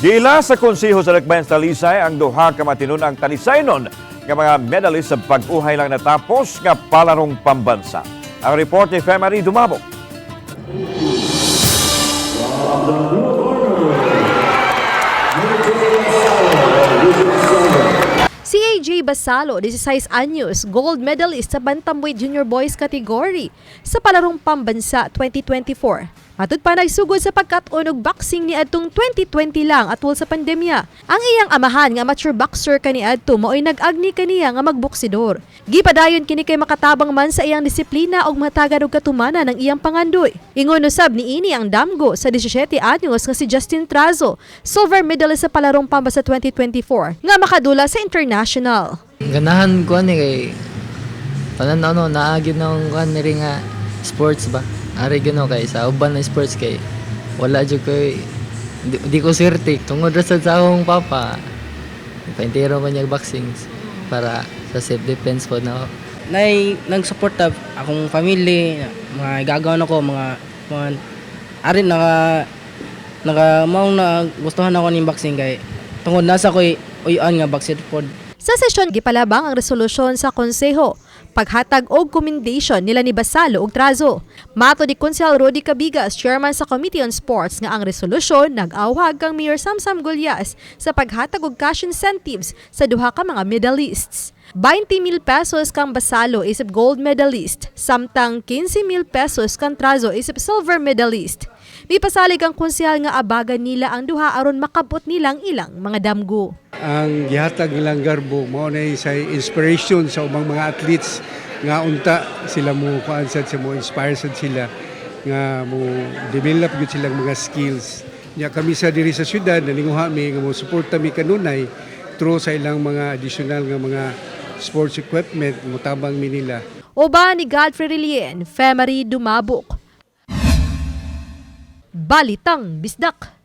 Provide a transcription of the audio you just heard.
Giila sa konseho sa Lakbayan sa Talisay ang duha ka matinunang talisaynon nga mga medalist sa pag-uhay lang natapos nga palarong pambansa. Ang report ni Femari Dumabok. Si AJ Basalo, 16 anyos, gold medalist sa Bantamweight Junior Boys category sa palarong pambansa 2024. Matod pa nagsugod sa pagkatunog boxing ni Adtong 2020 lang atol sa pandemya. Ang iyang amahan nga amateur boxer kani Adto mao'y nag-agni kaniya nga magboksidor. Gipadayon kini kay makatabang man sa iyang disiplina og matagad og katumana ng iyang pangandoy. Ingon usab ni ini ang damgo sa 17 anyos nga si Justin Trazo, silver medalist sa palarong pambansa 2024 nga makadula sa international. Ganahan ko ani kay tanan ano naagid na ang kan nga sports ba. Ari gano kay sa uban na sports kay wala jud koy di, di ko swerte tungod ra sa akong papa. Paintero man niya boxing para sa self defense po na Nay nagsuporta akong family, mga gagawin ako, mga mga arin naka naka maong na gustuhan ako ning boxing kay tungod nasa ko'y uyan nga boxing pod. Sa sesyon gipalabang ang resolusyon sa konseho, paghatag og commendation nila ni Basalo ug Trazo. Mato di Konsehal Rodi Cabigas, chairman sa Committee on Sports nga ang resolusyon nag-awhag kang Mayor Samsam Gulyas sa paghatag og cash incentives sa duha ka mga medalists. 20 mil pesos kang Basalo isip gold medalist, samtang 15 mil pesos kang Trazo isip silver medalist. May pasalig ang konsehal nga abagan nila ang duha aron makabot nilang ilang mga damgo. Ang gihatag nilang garbo mao na sa inspiration sa ubang mga athletes nga unta sila mo kuan sad sa mo inspire sad sila nga mo develop gyud silang mga skills nya kami sa diri sa syudad nalinguha mi nga mo suporta mi kanunay through sa ilang mga additional nga mga sports equipment mo tabang mi nila Oba ni Godfrey Rilien, Femery Dumabok. Balitang Bisdak.